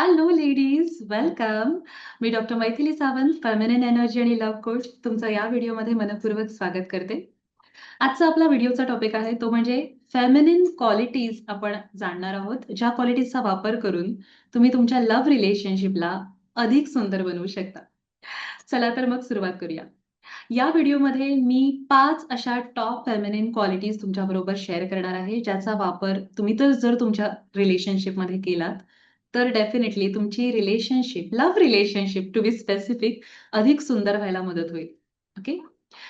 Hello ladies, welcome. मी doctor Maithili Sawant, feminine energy आणि love coach तुमचं या व्हिडिओमध्ये मनपूर्वक स्वागत करते. आजचा आपला व्हिडिओचा टॉपिक आहे तो म्हणजे फेमिनिन क्वालिटीज आपण जाणणार आहोत, ज्या क्वालिटीजचा वापर करून तुम्ही तुमच्या लव्ह रिलेशनशिपला अधिक सुंदर बनवू शकता. चला तर मग सुरुवात करूया. या व्हिडिओमध्ये मी पाच अशा टॉप फेमिनिन क्वालिटीज तुमच्याबरोबर शेअर करणार आहे, ज्याचा वापर तुम्ही तर जर तुमच्या रिलेशनशिपमध्ये केलात, तर डेफिनेटली तुमची relationship, love relationship to be specific अधिक सुंदर व्हायला मदत होईल. ओके?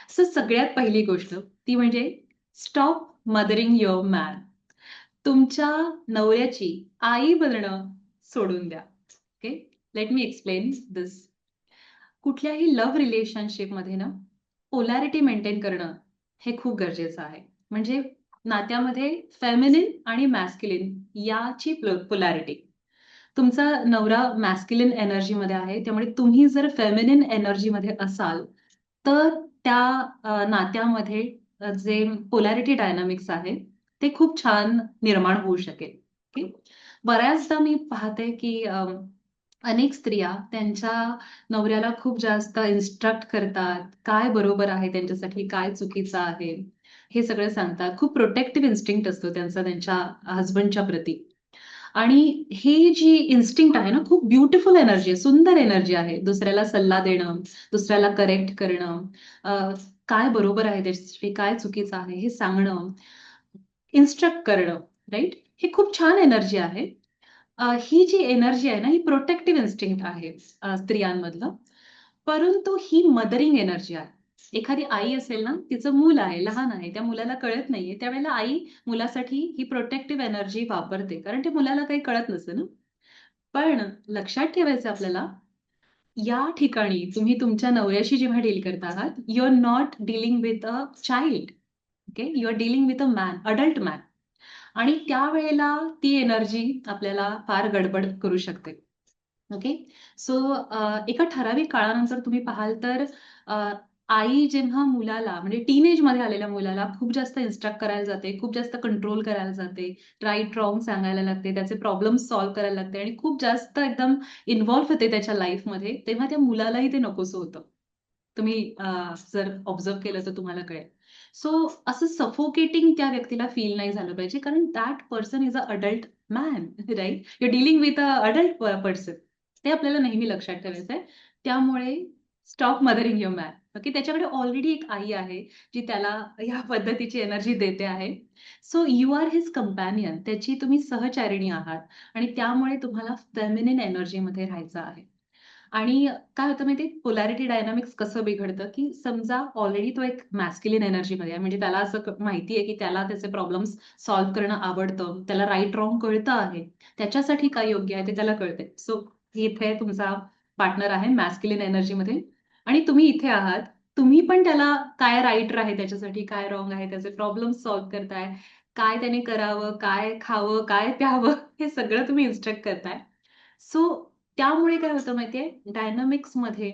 सो सगळ्यात पहिली गोष्ट ती म्हणजे स्टॉप मदरिंग युअर मॅन. तुमच्या नवऱ्याची आई बनणं सोडून द्या. Okay? Let me explain this. कुठल्याही लव्ह रिलेशनशिपमध्ये ना पोलॅरिटी मेंटेन करणं हे खूप गरजेचं आहे. म्हणजे नात्यामध्ये फेमिनिन आणि मॅस्क्युलिन याची पोलॅरिटी. तुमचा नवरा मॅस्क्युलिन एनर्जीमध्ये आहे, त्यामुळे तुम्ही जर फेमिनिन एनर्जीमध्ये असाल, तर त्या नात्यामध्ये जे पोलॅरिटी डायनामिक्स आहे, ते खूप छान निर्माण होऊ शकेल. बऱ्याचदा मी पाहते की अनेक स्त्रिया त्यांच्या नवऱ्याला खूप जास्त इन्स्ट्रक्ट करतात. काय बरोबर आहे त्यांच्यासाठी, काय चुकीचं आहे, हे सगळं सांगतात. खूप प्रोटेक्टिव्ह इन्स्टिंक्ट असतो त्यांचा त्यांच्या हसबंडच्या प्रती. आणि ही जी इन्स्टिंक्ट आहे ना, खूप ब्युटिफुल एनर्जी आहे, सुंदर एनर्जी आहे. दुसऱ्याला सल्ला देणं, दुसऱ्याला करेक्ट करणं, काय बरोबर आहे त्याच्यासाठी, काय चुकीचं आहे हे सांगणं, इन्स्ट्रक्ट करणं, राईट हे खूप छान एनर्जी आहे. ही जी एनर्जी आहे ना, ही प्रोटेक्टिव्ह इन्स्टिंक्ट आहे स्त्रियांमधलं. परंतु ही मदरिंग एनर्जी आहे. एखादी आई असेल ना, तिचं मूल आहे, लहान आहे, त्या मुलाला कळत नाहीये, त्यावेळेला आई मुलासाठी ही प्रोटेक्टिव्ह एनर्जी वापरते. कारण ते मुलाला काही कळत नसतं ना. पण लक्षात ठेवायचं आपल्याला, या ठिकाणी तुम्ही तुमच्या नवऱ्याशी जेव्हा डील करत आहात, you are not dealing with a child. Okay? You are dealing with a man, adult man. आणि त्यावेळेला ती एनर्जी आपल्याला फार गडबड करू शकते. ओके? सो एका ठराविक काळानंतर तुम्ही पाहाल तर आई जेव्हा मुलाला म्हणजे टीनेजमध्ये आलेल्या मुलाला खूप जास्त इन्स्ट्रक्ट करायला जाते, खूप जास्त कंट्रोल करायला जाते, राईट रॉंग सांगायला लागते, त्याचे प्रॉब्लेम्स सॉल्व्ह करायला लागते आणि खूप जास्त एकदम इन्व्हॉल्व होते त्याच्या लाईफमध्ये, तेव्हा त्या मुलालाही ते नकोसं होतं. तुम्ही जर ऑब्झर्व्ह केलं तर तुम्हाला कळेल. सो असं सफोकेटिंग त्या व्यक्तीला फील नाही झालं पाहिजे, कारण that person is a adult man, right you dealing dealing with a adult person. ते आपल्याला नेहमी लक्षात ठेवायचं आहे. त्यामुळे stop mothering your man. Okay? त्याच्याकडे ऑलरेडी एक आई आहे, जी त्याला या पद्धतीची एनर्जी देते आहे. So you are his companion. त्याची तुम्ही सहचारिणी आहात आणि त्यामुळे तुम्हाला फेमिनिन एनर्जीमध्ये राहायचं आहे. आणि काय होतं माहिती पोलॅरिटी डायनामिक्स कसं बिघडतं, की समजा ऑलरेडी तो एक मॅस्क्युलिन एनर्जीमध्ये आहे, म्हणजे त्याला असं माहिती आहे, की त्याला त्याचे प्रॉब्लेम्स सॉल्व्ह करणं आवडतं, त्याला राईट रॉंग कळतं आहे. त्याच्यासाठी काय योग्य आहे ते त्याला कळते सो इथे तुमचा पार्टनर आहे मॅस्क्युलिन एनर्जीमध्ये आणि तुम्ही इथे आहात. तुम्ही पण त्याला काय राईटर आहे त्याच्यासाठी, काय रॉंग आहे, त्याचे प्रॉब्लेम सॉल्व्ह करताय, काय त्याने करावं, काय खावं, काय प्यावं, हे सगळं तुम्ही इन्स्ट्रक्ट करताय. सो त्यामुळे काय होतं माहितीये? आहे, डायनामिक्समध्ये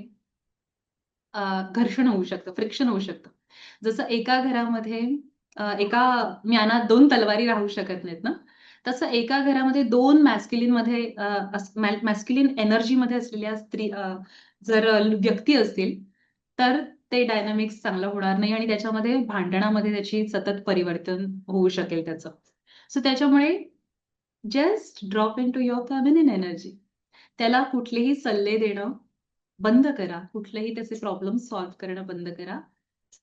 घर्षण होऊ शकतं, फ्रिक्शन होऊ शकतं. जसं एका घरामध्ये एका म्यानात दोन तलवारी राहू शकत नाहीत ना, तसं एका घरामध्ये 2 मॅस्क्युलिनमध्ये अ, अस एनर्जी मॅस्क्युलिन एनर्जीमध्ये असलेल्या स्त्री जर व्यक्ती असतील, तर ते डायनामिक्स चांगलं होणार नाही आणि त्याच्यामध्ये भांडणामध्ये त्याची सतत परिवर्तन होऊ शकेल त्याचं. सो त्याच्यामुळे just drop into your feminine energy. त्याला कुठलेही सल्ले देणं बंद करा. कुठलेही त्याचे प्रॉब्लेम सॉल्व्ह करणं बंद करा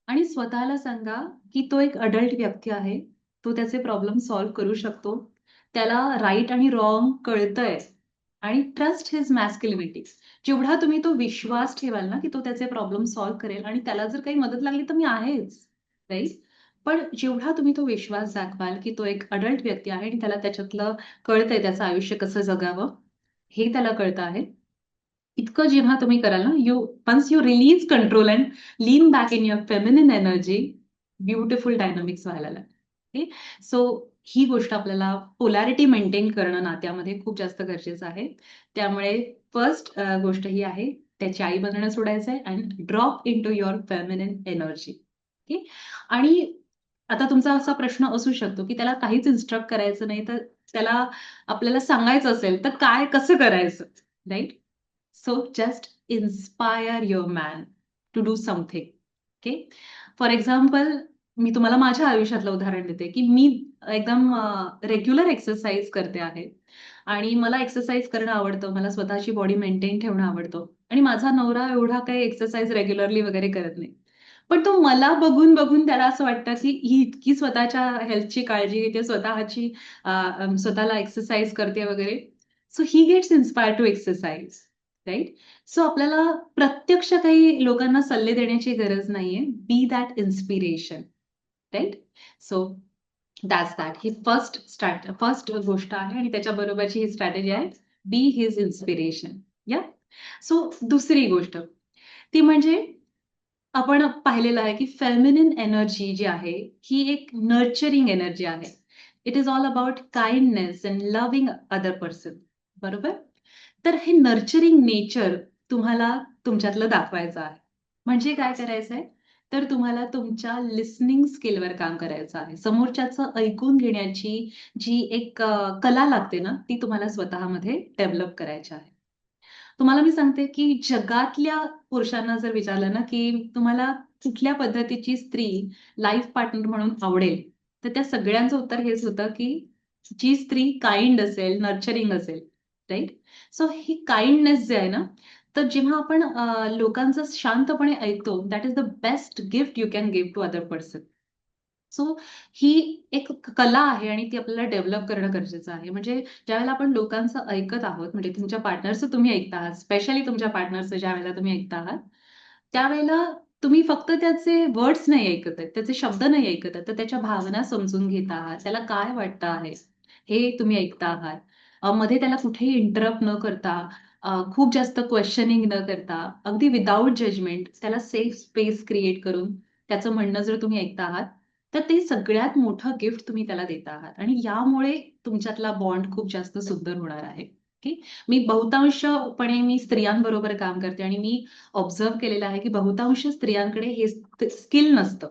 आणि स्वतःला सांगा, की तो एक अडल्ट व्यक्ती आहे. तो त्याचे प्रॉब्लेम सॉल्व्ह करू शकतो. त्याला राईट आणि रॉंग कळतंय आणि ट्रस्ट हिज मॅस्क्युलिनिटी. जेवढा तुम्ही तो विश्वास ठेवाल ना, की तो त्याचे प्रॉब्लेम सॉल्व्ह करेल आणि त्याला जर काही मदत लागली तर मी आहेच, राईट पण जेवढा तुम्ही तो विश्वास दाखवाल, की तो एक अडल्ट व्यक्ती आहे आणि त्याला त्याच्यातलं कळतंय त्याचं आयुष्य कसं जगावं, हे त्याला कळतं आहे. इतकं जेव्हा तुम्ही कराल ना, you once you release control and lean back in your feminine energy, beautiful dynamics व्हायला लागतात. सो ही गोष्ट आपल्याला पोलॅरिटी मेंटेन करणं नात्यामध्ये खूप जास्त गरजेचं आहे. त्यामुळे फर्स्ट गोष्ट ही आहे, त्याची आई बनणं सोडायचं आहे and drop into your feminine energy. Okay? आणि आता तुमचा असा प्रश्न असू शकतो, की त्याला काहीच इन्स्ट्रक्ट करायचं नाही, तर त्याला आपल्याला सांगायचं असेल, तर काय कसं करायचं? Right so just inspire your man to do something. Okay? For example मी तुम्हाला माझ्या आयुष्यातलं उदाहरण देते, की मी एकदम रेग्युलर एक्सरसाइज करते आहे आणि मला एक्सरसाइज करणं आवडतं. मला स्वतःची बॉडी मेंटेन ठेवणं आवडतं आणि माझा नवरा एवढा काही एक्सरसाइज रेग्युलरली वगैरे करत नाही. पण तो मला बघून, बघून त्याला असं वाटतं, की ही इतकी स्वतःच्या हेल्थची काळजी घेते, स्वतःची स्वतःला एक्सरसाइज करते वगैरे. So he gets inspired to exercise, right so आपल्याला प्रत्यक्ष काही लोकांना सल्ले देण्याची गरज नाहीये. Be that inspiration, right so that's that. He first start first गोष्ट आहे आणि त्याच्याबरोबरची ही स्ट्रॅटेजी आहे. Be his inspiration. Yeah? So दुसरी गोष्ट, ती म्हणजे आपण पाहिलेलं आहे, की फेमिनिन एनर्जी जी आहे, ही एक नर्चरिंग एनर्जी आहे. It is all about kindness and loving other person. बरोबर? तर हे नर्चरिंग नेचर तुम्हाला तुमच्यातलं दाखवायचं आहे. म्हणजे काय करायचंय? तर तुम्हाला तुमच्या लिस्निंग स्किलवर काम करायचं आहे. समोरच्याचं ऐकून घेण्याची जी एक कला लागते ना, ती तुम्हाला स्वतःमध्ये डेव्हलप करायची आहे. तुम्हाला मी सांगते, की जगातल्या पुरुषांना जर विचारलं ना, की तुम्हाला कुठल्या पद्धतीची स्त्री लाईफ पार्टनर म्हणून आवडेल, तर त्या सगळ्यांचं उत्तर हेच होतं, की जी स्त्री काइंड असेल, नर्चरिंग असेल, राईट सो ही काइंडनेस जे आहे ना, तर जेव्हा आपण लोकांचं शांतपणे ऐकतो, that is the best gift you can give to other person. So ही एक कला आहे आणि ती आपल्याला डेव्हलप करणं गरजेचं आहे. म्हणजे ज्यावेळेला आपण लोकांचं ऐकत आहोत, म्हणजे तुमच्या पार्टनरचं तुम्ही ऐकता आहात, स्पेशली तुमच्या पार्टनरचं ज्यावेळेला तुम्ही ऐकता आहात, त्यावेळेला तुम्ही फक्त त्याचे वर्ड्स नाही ऐकत आहेत, त्याचे शब्द नाही ऐकत आहेत, तर त्याच्या भावना समजून घेत आहात. त्याला काय वाटतं आहे, हे तुम्ही ऐकता आहात. मध्ये त्याला कुठेही इंटरप्ट न करता, खूप जास्त क्वेश्चनिंग न करता, अगदी विदाउट जजमेंट त्याला सेफ स्पेस क्रिएट करून त्याचं म्हणणं जर तुम्ही ऐकता आहात, तर ते सगळ्यात मोठं गिफ्ट तुम्ही त्याला देत आहात आणि यामुळे तुमच्यातला बॉन्ड खूप जास्त सुंदर होणार आहे. ओके. मी बहुतांशपणे मी स्त्रियांबरोबर काम करते आणि मी ऑब्झर्व्ह केलेलं आहे, की बहुतांश स्त्रियांकडे हे स्किल नसतं.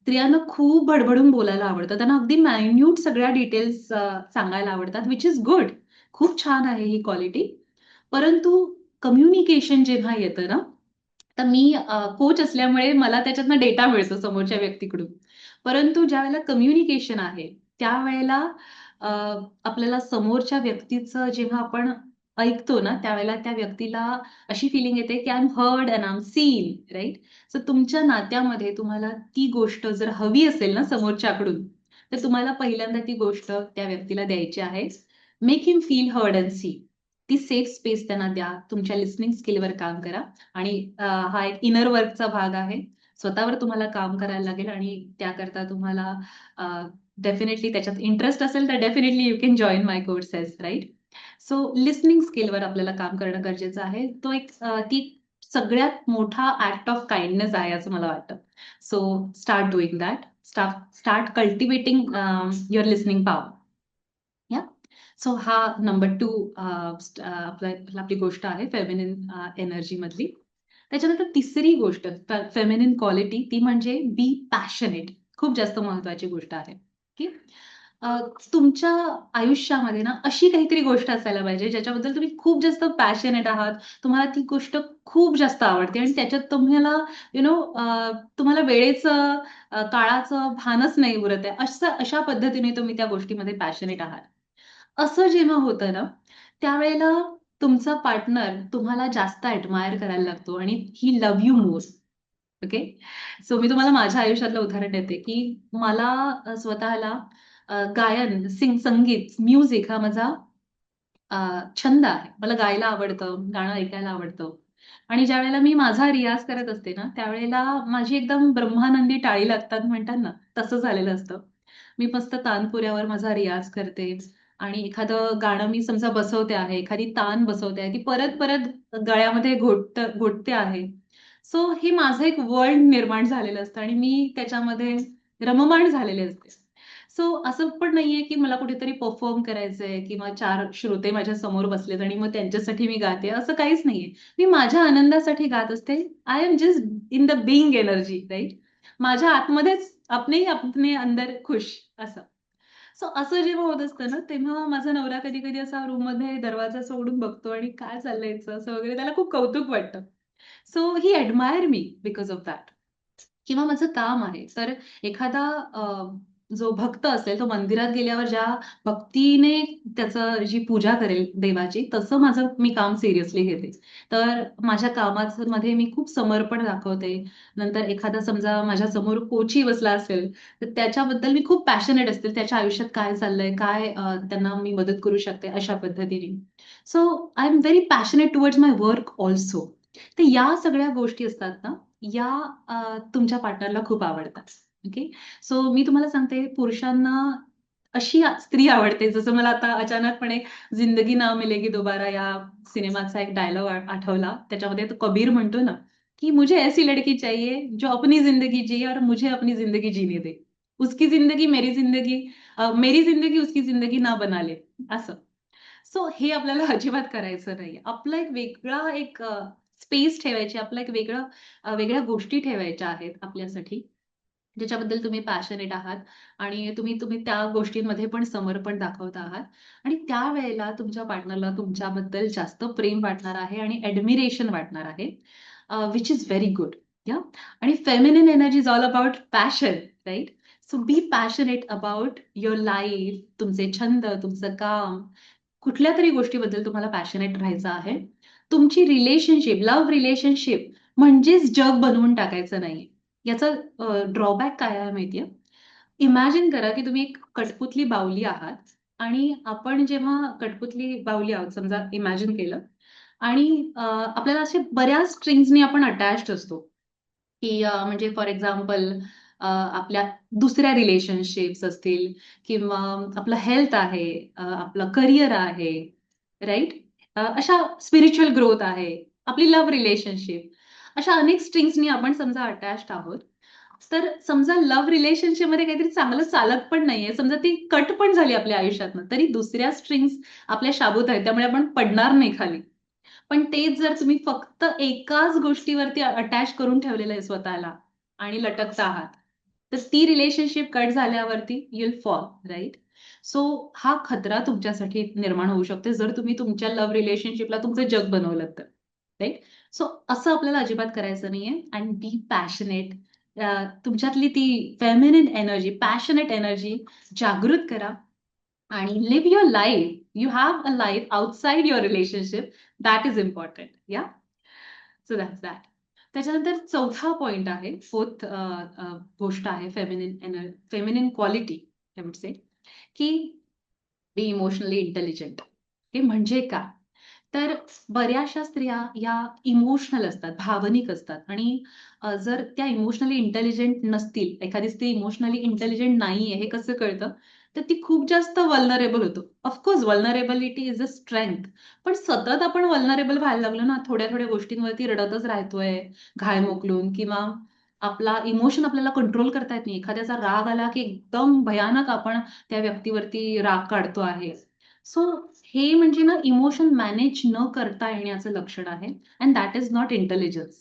स्त्रियांना खूप भडभडून बोलायला आवडतं. त्यांना अगदी मायन्यूट सगळ्या डिटेल्स सांगायला आवडतात, विच इज गुड. खूप छान आहे ही क्वालिटी. परंतु कम्युनिकेशन जेव्हा येतं ना, तर मी कोच असल्यामुळे मला त्याच्यातनं डेटा मिळतो समोरच्या व्यक्तीकडून. परंतु ज्या वेळेला कम्युनिकेशन आहे, त्यावेळेला आपल्याला समोरच्या व्यक्तीचं जेव्हा आपण ऐकतो ना, त्यावेळेला त्या व्यक्तीला अशी फिलिंग येते, की I am heard and I am seen, right so तुमच्या नात्यामध्ये तुम्हाला ती गोष्ट जर हवी असेल ना समोरच्याकडून, तर तुम्हाला पहिल्यांदा ती गोष्ट त्या व्यक्तीला द्यायची आहे. Make him feel heard and see. ती सेफ स्पेस त्यांना द्या. तुमच्या लिस्निंग स्किलवर काम करा आणि हा एक इनर वर्कचा भाग आहे. स्वतःवर तुम्हाला काम करायला लागेल आणि त्याकरता तुम्हाला डेफिनेटली त्याच्यात इंटरेस्ट असेल, तर definitely you can join my courses, right so listening स्किलवर आपल्याला काम करणं गरजेचं आहे. तो एक ती सगळ्यात मोठा ऍक्ट ऑफ काइंडनेस आहे असं मला वाटतं. So start doing that. Start start cultivating your listening power so हा नंबर टू uh, uh, आपला आपली गोष्ट आहे फेमिनिन एनर्जी uh, मधली त्याच्यानंतर तिसरी गोष्ट फेमिनिन क्वालिटी ती म्हणजे बी पॅशनेट. खूप जास्त महत्त्वाची गोष्ट आहे. की तुमच्या आयुष्यामध्ये ना अशी काहीतरी गोष्ट असायला पाहिजे ज्याच्याबद्दल तुम्ही खूप जास्त पॅशनेट आहात. तुम्हाला ती गोष्ट खूप जास्त आवडते आणि त्याच्यात तुम्हाला यू नो तुम्हाला वेळेचं, काळाचं भानच नाही उरत आहे. असं अशा पद्धतीने तुम्ही त्या गोष्टीमध्ये पॅशनेट आहात. असं जेव्हा होतं ना, त्यावेळेला तुमचा पार्टनर तुम्हाला जास्त ॲडमायर करायला लागतो आणि he love you more. Okay. So मी तुम्हाला माझ्या आयुष्यातलं उदाहरण देते, की मला स्वतःला गायन, सिंग संगीत, म्युझिक हा माझा छंद आहे. मला गायला आवडतं, गाणं ऐकायला आवडतं आणि ज्यावेळेला मी माझा रियाज करत असते ना, त्यावेळेला माझी एकदम ब्रह्मानंदी टाळी लागतात म्हणतात ना, तसं झालेलं असतं. मी मस्त तानपुऱ्यावर माझा रियाज करते आणि एखादं गाणं मी समजा बसवते आहे, एखादी तान बसवते आहे, ती परत-परत गळ्यामध्ये घोटत घोटते आहे. सो हे माझं एक वर्ल्ड निर्माण झालेलं असतं आणि मी त्याच्यामध्ये रममाण झालेले असते. सो असं पण नाहीये, की मला कुठेतरी परफॉर्म करायचंय किंवा चार श्रोते माझ्यासमोर बसलेत आणि मग त्यांच्यासाठी मी गाते, असं काहीच नाहीये. मी माझ्या आनंदासाठी गात असते. I am just in the being energy, right माझ्या आतमध्येच अपने अपने अंदर खुश असं. सो असं जेव्हा होत असतं ना, तेव्हा माझा नवरा कधी-कधी असा रूममध्ये दरवाजा सोडून बघतो आणि काय चाललंय असं वगैरे त्याला खूप कौतुक वाटतं. So he admire me because of that. किंवा माझं काम आहे. तर एखादा जो भक्त असेल, तो मंदिरात गेल्यावर ज्या भक्तीने त्याचं जी पूजा करेल देवाची, तसं माझं मी काम सिरियसली घेते. तर माझ्या कामामध्ये मी खूप समर्पण दाखवते. नंतर एखादा समजा माझ्यासमोर कोची बसला असेल, तर त्याच्याबद्दल मी खूप पॅशनेट असते. त्याच्या आयुष्यात काय चाललंय, काय त्यांना मी मदत करू शकते अशा पद्धतीने. So I am very passionate towards my work also तर या सगळ्या गोष्टी असतात ना, या तुमच्या पार्टनरला खूप आवडतात. ओके. सो मी तुम्हाला सांगते पुरुषांना अशी स्त्री आवडते जसं मला आता अचानकपणे जिंदगी ना मिलेगी दोबारा या सिनेमाचा एक डायलॉग आठवला. त्याच्यामध्ये तो कबीर म्हणतो ना, की मुझे ऐसी लड़की चाहिए जो अपनी जिंदगी जिए और मुझे अपनी जिंदगी जीने दे. उसकी जिंदगी मेरी जिंदगी मेरी जिंदगी उसकी जिंदगी ना बना ले असं. सो हे आपल्याला अजिबात करायचं नाही आपला एक वेगळा एक स्पेस ठेवायची, आपला एक वेगळं वेगळ्या गोष्टी ठेवायच्या आहेत आपल्यासाठी. ज्याच्याबद्दल तुम्ही पॅशनेट आहात आणि तुम्ही तुम्ही त्या गोष्टींमध्ये पण समर्पण दाखवत आहात आणि त्यावेळेला तुमच्या पार्टनरला तुमच्याबद्दल जास्त प्रेम वाटणार आहे आणि ॲडमिरेशन वाटणार आहे. Which is very good. Yeah आणि feminine energy is all about passion, right so be passionate about your life, तुमचे छंद, तुमचं काम, कुठल्या तरी गोष्टीबद्दल तुम्हाला पॅशनेट राहायचं आहे. तुमची रिलेशनशिप, लव्ह रिलेशनशिप म्हणजेच जग बनवून टाकायचं नाही याचा ड्रॉबॅक काय आहे माहितीये? इमॅजिन करा, की तुम्ही एक कठपुतली बावली आहात आणि आपण जेव्हा कठपुतली बावली आहोत समजा इमॅजिन केलं आणि आपल्याला अशा बऱ्याच स्ट्रिंग्सनी आपण अटॅच असतो, की म्हणजे फॉर एक्झाम्पल आपल्या दुसऱ्या रिलेशनशिप्स असतील किंवा आपलं हेल्थ आहे, आपलं करियर आहे, राईट अशा स्पिरिच्युअल ग्रोथ आहे, आपली लव्ह रिलेशनशिप अशा अनेक स्ट्रिंग्सनी आपण समजा अटॅच्ड आहोत. तर समजा लव्ह रिलेशनशिपमध्ये काहीतरी चांगलं चालत पण नाहीये, समजा ती कट पण झाली आपल्या आयुष्यात तरी दुसऱ्या स्ट्रिंग्स आपल्या शाबूत आहेत, त्यामुळे आपण पडणार नाही खाली. पण तेच जर तुम्ही फक्त एकाच गोष्टीवरती अटॅच करून ठेवलेलं आहे स्वतःला आणि लटकता आहात, तर ती रिलेशनशिप कट झाल्यावरती युल फॉल, राईट सो हा खतरा तुमच्यासाठी निर्माण होऊ शकतो, जर तुम्ही तुमच्या लव्ह रिलेशनशिपला तुमचं जग बनवलं तर, राईट सो असं आपल्याला अजिबात करायचं नाहीये अँड बी पॅशनेट. तुमच्यातली ती फेमिनिन एनर्जी, पॅशनेट एनर्जी जागृत करा आणि live your life. You have a life outside your relationship. That is important. Yeah? So that's that. त्याच्यानंतर चौथा पॉइंट आहे, फोर्थ गोष्ट आहे feminine ener feminine quality I say, की बी इमोशनली इंटेलिजंट. हे म्हणजे काय? तर बऱ्याचशा स्त्रिया या इमोशनल असतात, भावनिक असतात आणि जर त्या इमोशनली इंटेलिजंट नसतील, एखादी स्त्री इमोशनली इंटेलिजंट नाहीये हे कसं कळतं? तर ती खूप जास्त वल्नरेबल होतो. Of course vulnerability is a strength पण सतत आपण वल्नरेबल व्हायला लागलो ना, थोड्या-थोड्या गोष्टींवरती रडतच राहतोय, घाय मोकलून किंवा आपला इमोशन आपल्याला कंट्रोल करता येत नाही. एखाद्याचा राग आला, की एकदम भयानक आपण त्या व्यक्तीवरती राग काढतो आहे. सो हे म्हणजे ना इमोशन मॅनेज न करता येण्याचं लक्षण आहे and that is not intelligence.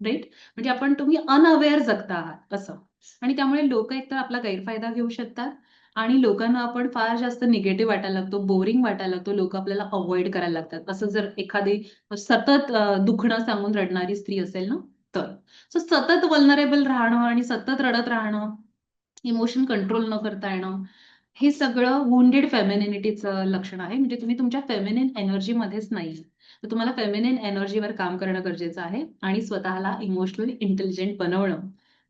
Right म्हणजे आपण तुम्ही अनअवेअर जगता आहात असं. आणि त्यामुळे लोक एकतर आपला गैरफायदा घेऊ शकतात आणि लोकांना आपण फार जास्त निगेटिव्ह वाटायला लागतो, बोरिंग वाटायला लागतो. लोक आपल्याला अवॉइड करायला लागतात. असं जर एखादी सतत दुखणं सांगून रडणारी स्त्री असेल ना तर. सो सतत वल्नरेबल राहणं आणि सतत रडत राहणं, इमोशन कंट्रोल न करता येणं, हे सगळं वुंडेड फेमिनिनिटीचं लक्षण आहे. म्हणजे तुम्ही तुमच्या फेमिनिन एनर्जीमध्येच नाही तर तुम्हाला फेमिनिन एनर्जीवर काम करणं गरजेचं आहे आणि स्वतःला इमोशनली इंटेलिजंट बनवणं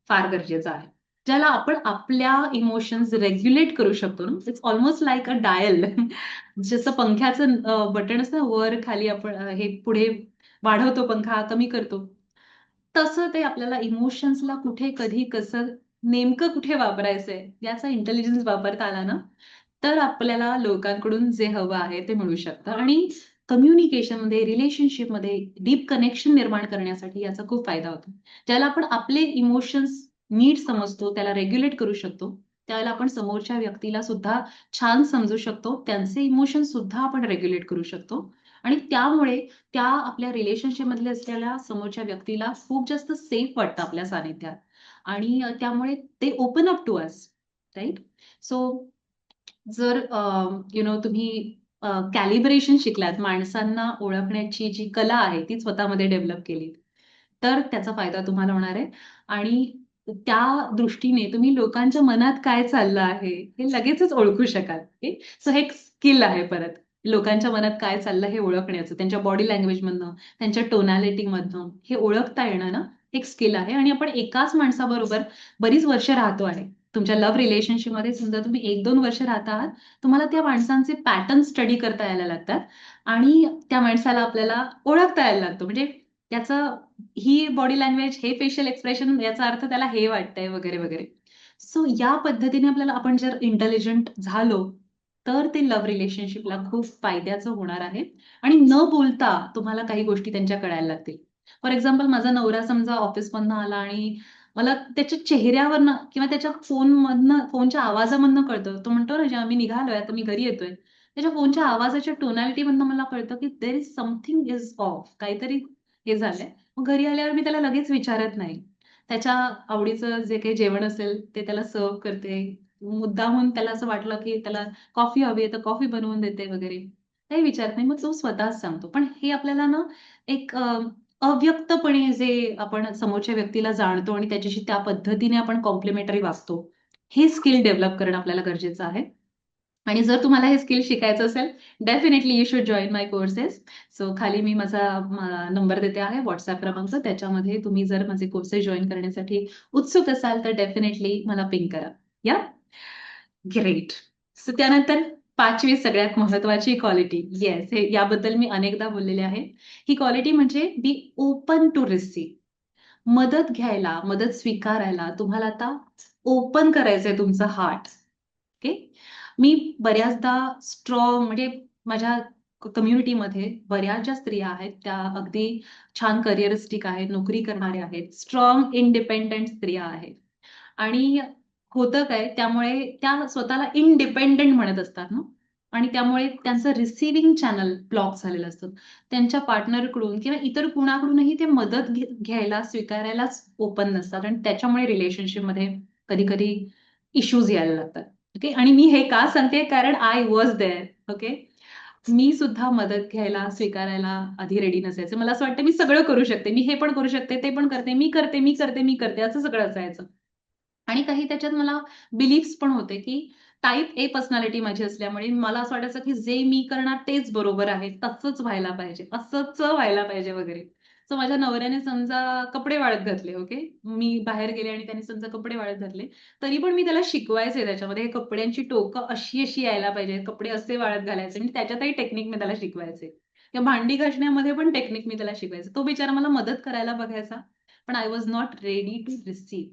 फार गरजेचं आहे. ज्याला आपण आपल्या इमोशन्स रेग्युलेट करू शकतो ना, it's almost like a dial. जसं पंख्याचं बटन असतं वर खाली आपण हे पुढे वाढवतो पंखा, कमी करतो. तसं ते आपल्याला इमोशन्सला कुठे, कधी, कसं, नेमकं कुठे वापरायचंय याचा इंटेलिजन्स वापरता आला ना, तर आपल्याला लोकांकडून जे हवं आहे ते मिळू शकतं आणि कम्युनिकेशनमध्ये, रिलेशनशिपमध्ये डीप कनेक्शन निर्माण करण्यासाठी याचा खूप फायदा होतो. ज्याला आपण आपले इमोशन्स नीट समजतो, त्याला रेग्युलेट करू शकतो, त्यावेळेला आपण समोरच्या व्यक्तीला सुद्धा छान समजू शकतो. त्यांचे इमोशन सुद्धा आपण रेग्युलेट करू शकतो आणि त्यामुळे त्या आपल्या रिलेशनशिप मधल्या असलेल्या समोरच्या व्यक्तीला खूप जास्त सेफ वाटतं आपल्या सानिध्यात आणि त्यामुळे ते open up to us right so जर यु नो तुम्ही कॅलिब्रेशन शिकलात माणसांना ओळखण्याची जी कला आहे ती स्वतःमध्ये डेव्हलप केली तर त्याचा फायदा तुम्हाला होणार आहे. आणि त्या दृष्टीने तुम्ही लोकांच्या मनात काय चाललं आहे हे लगेचच ओळखू शकाल ओके? सो हे एक स्किल आहे परत. लोकांच्या मनात काय चाललं हे ओळखण्याचं त्यांच्या बॉडी लँग्वेजमधनं त्यांच्या टोनॅलिटीमधनं हे ओळखता येणं ना? एक स्किल आहे आणि आपण एकाच माणसाबरोबर बरीच वर्ष राहतो आहे. तुमच्या लव्ह रिलेशनशिपमध्ये समजा तुम्ही एक दोन वर्ष राहत आहात. तुम्हाला त्या माणसांचे पॅटर्न स्टडी करता यायला लागतात आणि त्या माणसाला आपल्याला ओळखता यायला लागतो. म्हणजे त्याचं ही बॉडी लँग्वेज हे फेशियल एक्सप्रेशन याचा अर्थ त्याला हे वाटतंय वगैरे वगैरे. सो या पद्धतीने आपल्याला आपण जर इंटेलिजंट झालो तर ते लव्ह रिलेशनशिपला खूप फायद्याचं होणार आहे. आणि न बोलता तुम्हाला काही गोष्टी त्यांच्या कळायला लागतील. फॉर एक्झाम्पल माझा नवरा समजा ऑफिसमधनं आला आणि मला त्याच्या चेहऱ्यावरनं किंवा त्याच्या फोनमधनं फोनच्या आवाजामधनं कळतं. तो म्हणतो ना जेव्हा मी निघालोय आता मी घरी येतोय. त्याच्या फोनच्या आवाजाच्या टोनॅलिटीमधनं मला कळतं की there is something is off काहीतरी हे झालंय. मग घरी आल्यावर मी त्याला लगेच विचारत नाही. त्याच्या आवडीचं जे काही जेवण असेल ते त्याला सर्व करते. मुद्दामून त्याला असं वाटलं की त्याला कॉफी हवी तर कॉफी बनवून देते वगैरे. काही विचारत नाही. मग तो स्वतःच सांगतो. पण हे आपल्याला ना एक अव्यक्तपणे जे आपण समोरच्या व्यक्तीला जाणतो आणि त्याच्याशी त्या पद्धतीने आपण कॉम्प्लिमेंटरी वागतो हे स्किल डेव्हलप करणं आपल्याला गरजेचं आहे. आणि जर तुम्हाला हे स्किल शिकायचं असेल definitely you should join my courses so खाली मी माझा नंबर देते आहे व्हॉट्सअप क्रमांक. त्याच्यामध्ये तुम्ही जर माझे कोर्सेस जॉईन करण्यासाठी उत्सुक असाल तर डेफिनेटली मला पिंक करा. या ग्रेट सो त्यानंतर पाचवी सगळ्यात महत्वाची क्वालिटी येस हे याबद्दल मी अनेकदा बोललेले आहे. ही क्वालिटी म्हणजे बी ओपन टू रिसीव मदत घ्यायला मदत स्वीकारायला तुम्हाला आता ओपन करायचंय तुमचं हार्ट ओके मी बऱ्याचदा स्ट्रॉंग म्हणजे माझ्या कम्युनिटीमध्ये बऱ्याच ज्या स्त्रिया आहेत त्या अगदी छान करिअरिस्टिक आहेत नोकरी करणाऱ्या आहेत स्ट्रॉंग इंडिपेंडंट स्त्रिया आहेत. आणि होतं काय? त्यामुळे त्या स्वतःला इनडिपेंडेंट म्हणत असतात ना? आणि त्यामुळे त्यांचं रिसिव्हिंग चॅनल ब्लॉक झालेलं असतं. त्यांच्या पार्टनरकडून किंवा इतर कुणाकडूनही ते मदत घ्यायला स्वीकारायलाच ओपन नसतात. आणि त्याच्यामुळे रिलेशनशिपमध्ये कधी कधी इश्यूज यायला लागतात. ओके आणि मी हे का सांगते? कारण आय वॉज देअर ओके मी सुद्धा मदत घ्यायला स्वीकारायला आधी रेडी नसायचं. मला असं वाटतं मी सगळं करू शकते. मी हे पण करू शकते ते पण करते मी करते मी करते मी करते. असं सगळं असायचं. आणि काही त्याच्यात मला बिलीफ्स पण होते की टाईप ए पर्सनॅलिटी माझी असल्यामुळे मला असं वाटायचं की जे मी करणार तेच बरोबर आहे तसंच व्हायला पाहिजे असंच व्हायला पाहिजे वगैरे. सो माझ्या नवऱ्याने समजा कपडे वाळत घातले ओके मी बाहेर गेले आणि त्याने समजा कपडे वाळत घातले तरी पण मी त्याला शिकवायचे त्याच्यामध्ये कपड्यांची टोकं अशी अशी यायला पाहिजे कपडे असे वाळत घालायचे आणि त्याच्यातही टेक्निक मी त्याला शिकवायचे. किंवा भांडी घासण्यामध्ये पण टेक्निक मी त्याला शिकवायचे. तो बिचारा मला मदत करायला बघायचा पण I was not ready to receive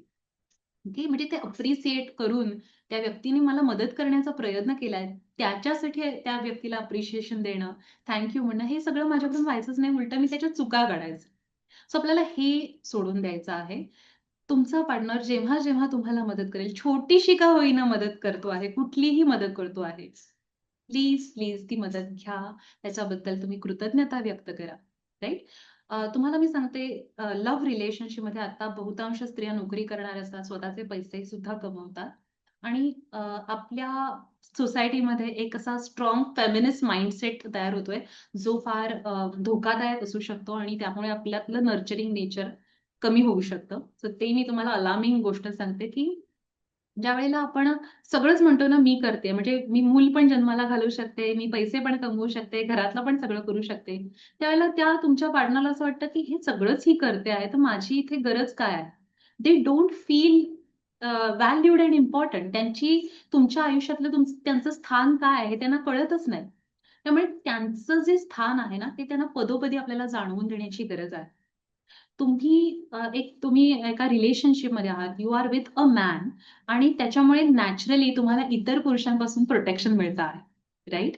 okay? म्हणजे ते अप्रिसिएट करून त्या व्यक्तीने मला मदत करण्याचा प्रयत्न केलाय. त्याच्यासाठी त्या व्यक्तीला अप्रिशिएशन देणं थँक्यू म्हणणं हे सगळं माझ्याकडून व्हायचंच नाही. उलट मी त्याच्या चुका काढायचं. सो आपल्याला हे सोडून द्यायचं आहे. तुमचा पार्टनर जेव्हा जेव्हा तुम्हाला मदत करेल छोटीशी का होईना मदत करतो आहे कुठलीही मदत करतो आहे प्लीज प्लीज ती मदत घ्या. त्याच्याबद्दल तुम्ही कृतज्ञता व्यक्त करा. राईट तुम्हाला मी सांगते लव्ह रिलेशनशिपमध्ये आता बहुतांश स्त्रिया नोकरी करणार असतात स्वतःचे पैसे सुद्धा कमवतात. आणि आपल्या सोसायटीमध्ये एक असा स्ट्रॉंग फेमिनिस्ट माइंडसेट तयार होतोय जो फार धोकादायक असू शकतो आणि त्यामुळे आपल्यातलं नर्चरिंग नेचर कमी होऊ शकतं. सो ते मी तुम्हाला अलार्मिंग गोष्ट सांगते की ज्या वेळेला आपण सगळंच म्हणतो ना मी करते. म्हणजे मी मूल पण जन्माला घालू शकते मी पैसे पण कमवू शकते घरातलं पण सगळं करू शकते. त्यावेळेला त्या तुमच्या पार्टनरला असं वाटतं की हे सगळंच ही करते आहे तर माझी इथे गरज काय आहे? They don't feel valued and important त्यांची तुमच्या आयुष्यातलं तुम त्यांचं स्थान काय आहे त्यांना कळतच नाही. त्यामुळे त्यांचं जे स्थान आहे ना ते त्यांना पदोपदी आपल्याला जाणवून देण्याची गरज आहे. तुम्ही एक तुम्ही एका रिलेशनशिपमध्ये आहात. You are with a man आणि त्याच्यामुळे नॅचरली तुम्हाला इतर पुरुषांपासून प्रोटेक्शन मिळतं आहे. राईट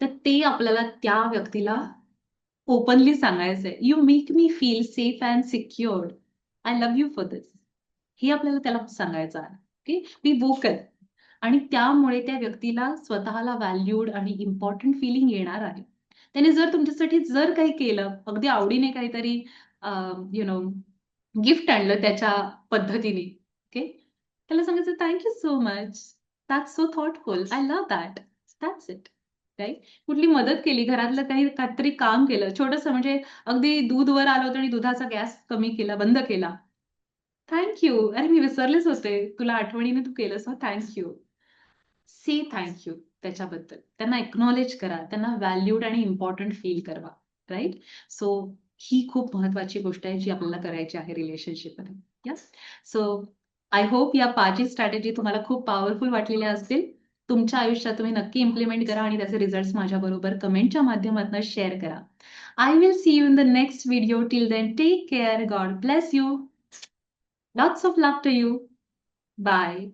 तर ते आपल्याला त्या व्यक्तीला ओपनली सांगायचंय. You make me feel safe and secured I love you for this हे आपल्याला त्याला सांगायचं आहे. ओके बी वोकल आणि त्यामुळे त्या व्यक्तीला स्वतःला व्हॅल्यूड आणि इम्पॉर्टंट फिलिंग येणार आहे. त्याने जर तुमच्यासाठी जर काही केलं अगदी आवडीने काहीतरी यु नो गिफ्ट आणलं त्याच्या पद्धतीने. ओके त्याला सांगायचं thank you so much that's so thoughtful I love that that's it right कुठली मदत केली? घरातलं काही काहीतरी काम केलं. छोटंसं म्हणजे अगदी दूध वर आलं होतं आणि दुधाचा गॅस कमी केला बंद केला. थँक्यू अरे मी विसरलेच होते. तुला आठवणीने तू केलंस. थँक्यू से थँक्यू त्याच्याबद्दल. त्यांना एक्नॉलेज करा. त्यांना व्हॅल्यूड आणि इम्पॉर्टंट फील करवा. राईट सो ही खूप महत्वाची गोष्ट आहे जी आपल्याला करायची आहे रिलेशनशिपमध्ये यस सो आय होप या पाचही स्ट्रॅटेजी तुम्हाला खूप पॉवरफुल वाटलेल्या असतील. तुमच्या आयुष्यात तुम्ही नक्की इम्प्लिमेंट करा आणि त्याचे रिझल्ट माझ्याबरोबर कमेंटच्या माध्यमातून शेअर करा. I will see you in the next video till then take care God bless you lots of love to you bye